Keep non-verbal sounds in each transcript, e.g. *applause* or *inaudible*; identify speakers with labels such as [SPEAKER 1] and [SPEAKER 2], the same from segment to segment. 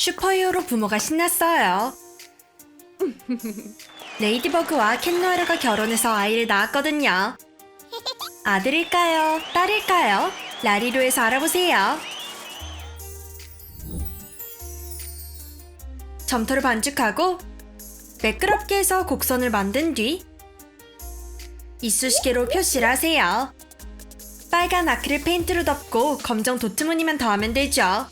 [SPEAKER 1] 슈퍼히어로 부모가 신났어요. 레이디버그와 캔노아르가 결혼해서 아이를 낳았거든요. 아들일까요? 딸일까요? 라리로에서 알아보세요. 점토를 반죽하고 매끄럽게 해서 곡선을 만든 뒤 이쑤시개로 표시를 하세요. 빨간 아크릴 페인트로 덮고 검정 도트 무늬만 더하면 되죠.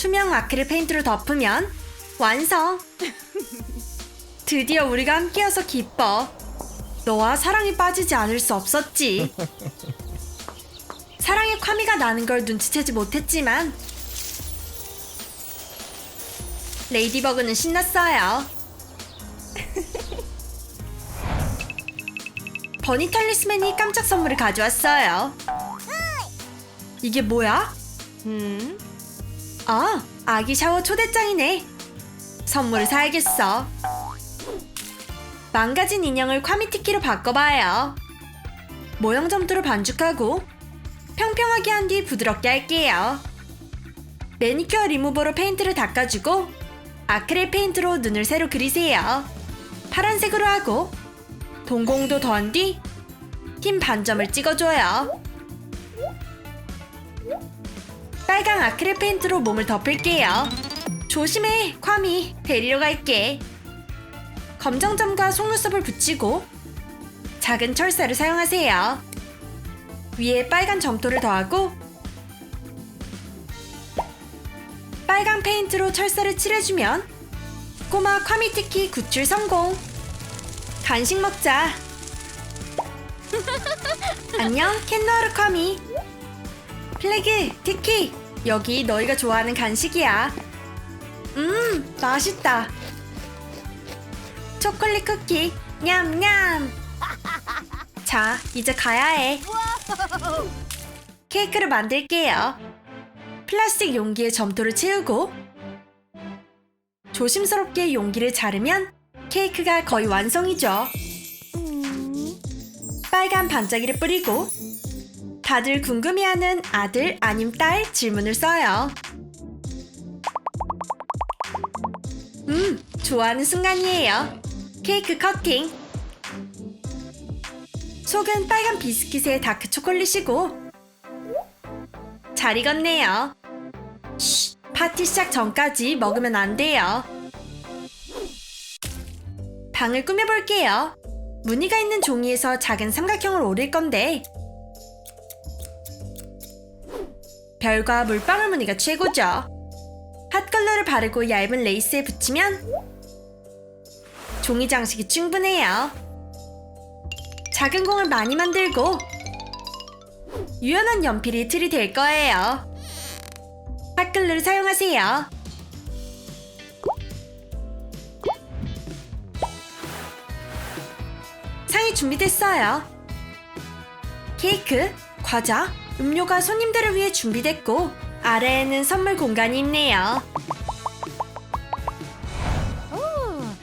[SPEAKER 1] 투명 아크릴 페인트로 덮으면 완성! *laughs* 드디어 우리가 함께여서 기뻐. 너와 사랑에 빠지지 않을 수 없었지. *laughs* 사랑에 콰미가 나는 걸 눈치채지 못했지만 레이디버그는 신났어요. *laughs* 버니 탈리스맨이 깜짝 선물을 가져왔어요. 이게 뭐야? 음? 아, 아기 샤워 초대장이네. 선물을 사야겠어. 망가진 인형을 콰미티키로 바꿔봐요. 모형 점토를 반죽하고 평평하게 한 뒤 부드럽게 할게요. 매니큐어 리무버로 페인트를 닦아주고 아크릴 페인트로 눈을 새로 그리세요. 파란색으로 하고 동공도 더한 뒤 흰 반점을 찍어줘요. 빨강 아크릴 페인트로 몸을 덮을게요. 조심해, 콰미. 데리러 갈게. 검정점과 속눈썹을 붙이고 작은 철사를 사용하세요. 위에 빨간 점토를 더하고 빨간 페인트로 철사를 칠해주면 꼬마 콰미티키 구출 성공. 간식 먹자. *laughs* 안녕, 캔노아르 콰미. 플래그, 티키, 여기 너희가 좋아하는 간식이야. 음, 맛있다. 초콜릿 쿠키, 냠냠. 자, 이제 가야 해. 케이크를 만들게요. 플라스틱 용기에 점토를 채우고 조심스럽게 용기를 자르면 케이크가 거의 완성이죠. 빨간 반짝이를 뿌리고 다들 궁금해하는 아들 아님 딸 질문을 써요. 음, 좋아하는 순간이에요. 케이크 커팅. 속은 빨간 비스킷에 다크 초콜릿이고 잘 익었네요. 쉬, 파티 시작 전까지 먹으면 안 돼요. 방을 꾸며볼게요. 무늬가 있는 종이에서 작은 삼각형을 오릴 건데 별과 물방울 무늬가 최고죠. 핫컬러를 바르고 얇은 레이스에 붙이면 종이 장식이 충분해요. 작은 공을 많이 만들고 유연한 연필이 틀이 될 거예요. 핫글루를 사용하세요. 상이 준비됐어요. 케이크, 과자, 음료가 손님들을 위해 준비됐고 아래에는 선물 공간이 있네요.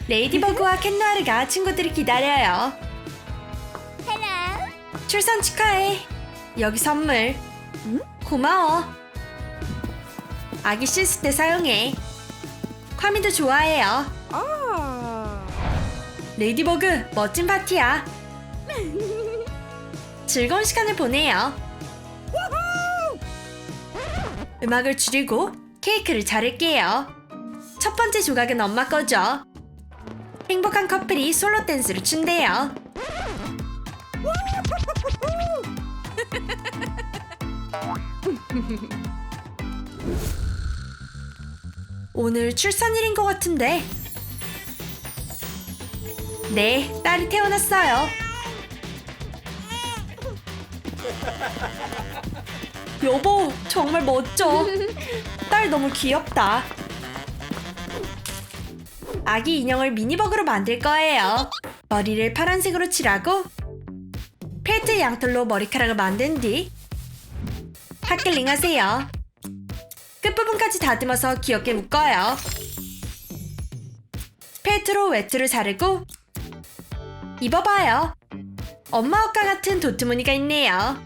[SPEAKER 1] 레이디버그와 캔누아르가 친구들을 기다려요. 출산 축하해. 여기 선물. 고마워. 아기 씻을 때 사용해. 콰미도 좋아해요. 레이디버그 멋진 파티야. 즐거운 시간을 보내요. 음악을 줄이고 케이크를 자를게요. 첫 번째 조각은 엄마 거죠. 행복한 커플이 솔로 댄스를 춘대요. *laughs* 오늘 출산일인 것 같은데. 네, 딸이 태어났어요. *laughs* 여보, 정말 멋져. 딸 너무 귀엽다. 아기 인형을 미니버그로 만들 거예요. 머리를 파란색으로 칠하고 펠트 양털로 머리카락을 만든 뒤 핫글링 하세요. 끝부분까지 다듬어서 귀엽게 묶어요. 펠트로 외투를 자르고 입어봐요. 엄마 옷과 같은 도트 무늬가 있네요.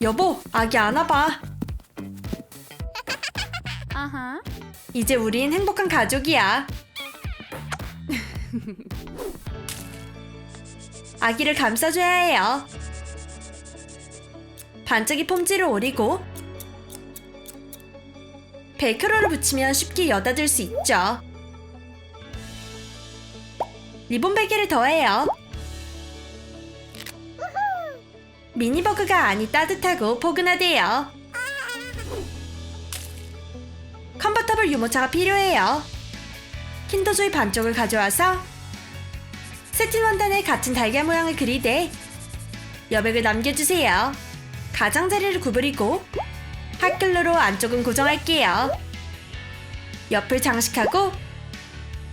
[SPEAKER 1] 여보, 아기 안아봐.
[SPEAKER 2] Uh-huh.
[SPEAKER 1] 이제 우린 행복한 가족이야. 아기를 감싸줘야 해요. 반짝이 폼지를 오리고 벨크로를 붙이면 쉽게 여닫을 수 있죠. 리본 베개를 더해요. 미니버그가 안이 따뜻하고 포근하대요. 컨버터블 유모차가 필요해요. 킨더조이 반쪽을 가져와서 세틴 원단에 같은 달걀 모양을 그리되 여백을 남겨주세요. 가장자리를 구부리고 핫글루로 안쪽은 고정할게요. 옆을 장식하고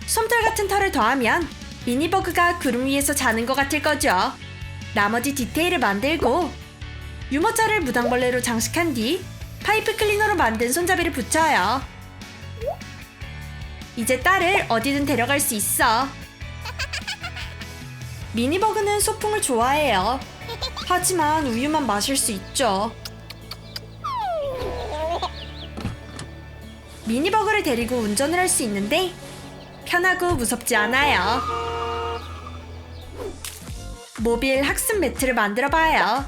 [SPEAKER 1] 솜털 같은 털을 더하면 미니버그가 구름 위에서 자는 것 같을 거죠. 나머지 디테일을 만들고 유모차를 무당벌레로 장식한 뒤 파이프 클리너로 만든 손잡이를 붙여요. 이제 딸을 어디든 데려갈 수 있어. 미니버그는 소풍을 좋아해요. 하지만 우유만 마실 수 있죠. 미니버그를 데리고 운전을 할 수 있는데 편하고 무섭지 않아요. 모빌 학습 매트를 만들어 봐요.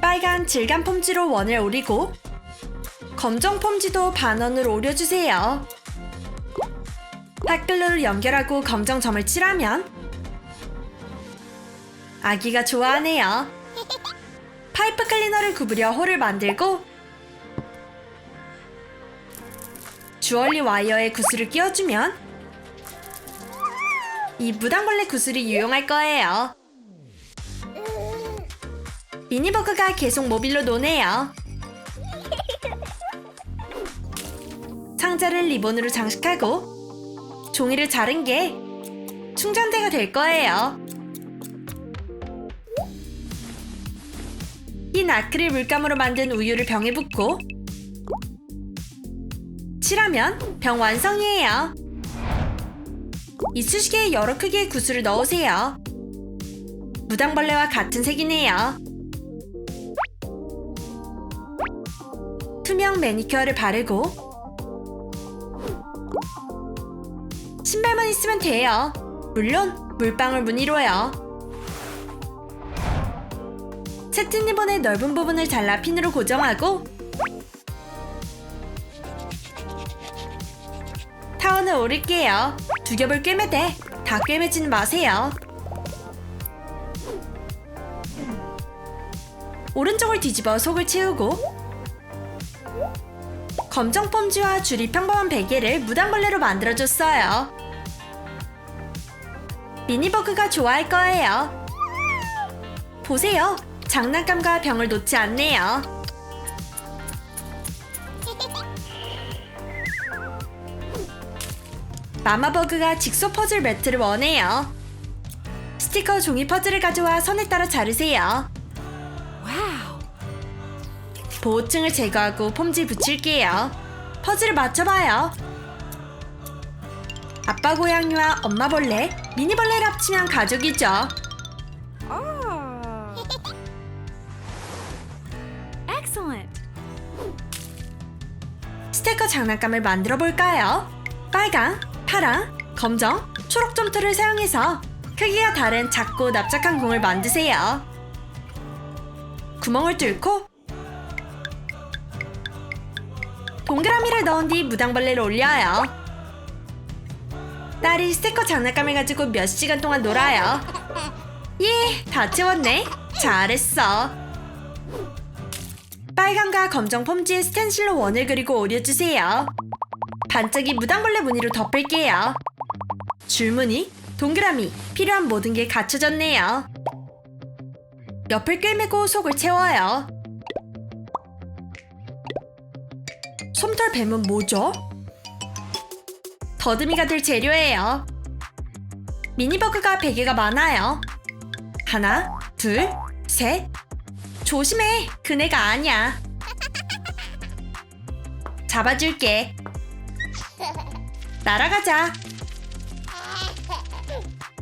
[SPEAKER 1] 빨간 질감 폼지로 원을 오리고 검정 폼지도 반원으로 오려주세요. 핫글루를 연결하고 검정 점을 칠하면 아기가 좋아하네요. 파이프 클리너를 구부려 홀을 만들고 주얼리 와이어에 구슬을 끼워주면 이 무당벌레 구슬이 유용할 거예요. 미니버그가 계속 모빌로 노네요. 상자를 리본으로 장식하고 종이를 자른 게 충전대가 될 거예요. 흰 아크릴 물감으로 만든 우유를 병에 붓고 칠하면 병 완성이에요. 이쑤시개에 여러 크기의 구슬을 넣으세요. 무당벌레와 같은 색이네요. 투명 매니큐어를 바르고 신발만 있으면 돼요. 물론 물방울 무늬로요. 세틴 리본의 넓은 부분을 잘라 핀으로 고정하고 타원을 오릴게요. 두 겹을 꿰매대. 다 꿰매지는 마세요. 오른쪽을 뒤집어 속을 채우고 검정 폼지와 줄이 평범한 베개를 무당벌레로 만들어줬어요. 미니버그가 좋아할 거예요. 보세요. 장난감과 병을 놓지 않네요. 마마버그가 직소 퍼즐 매트를 원해요. 스티커 종이 퍼즐을 가져와 선에 따라 자르세요.
[SPEAKER 2] Wow.
[SPEAKER 1] 보호층을 제거하고 폼질 붙일게요. 퍼즐을 맞춰봐요. 아빠 고양이와 엄마 벌레, 미니 벌레를 합치면 가족이죠. *laughs*
[SPEAKER 2] Excellent.
[SPEAKER 1] 스테커 장난감을 만들어 볼까요? 빨강, 파랑, 검정, 초록 점토를 사용해서 크기가 다른 작고 납작한 공을 만드세요. 구멍을 뚫고 동그라미를 넣은 뒤 무당벌레를 올려요. 딸이 스테커 장난감을 가지고 몇 시간 동안 놀아요. 예, 다 채웠네. 잘했어. 빨강과 검정 폼지에 스텐실로 원을 그리고 오려주세요. 반짝이 무당벌레 무늬로 덮을게요. 줄무늬, 동그라미, 필요한 모든 게 갖춰졌네요. 옆을 꿰매고 속을 채워요. 솜털 뱀은 뭐죠? 더듬이가 될 재료예요. 미니버그가 베개가 많아요. 하나, 둘, 셋. 조심해. 그네가 아니야. 잡아줄게. 날아가자.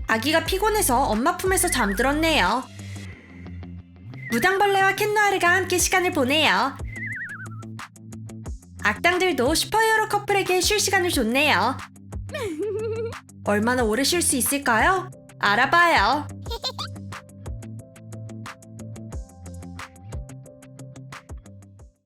[SPEAKER 1] 아기가 피곤해서 엄마 품에서 잠들었네요. 무당벌레와 캔누아르가 함께 시간을 보내요. 악당들도 슈퍼히어로 커플에게 쉴 시간을 줬네요. 얼마나 오래 쉴 수 있을까요? 알아봐요.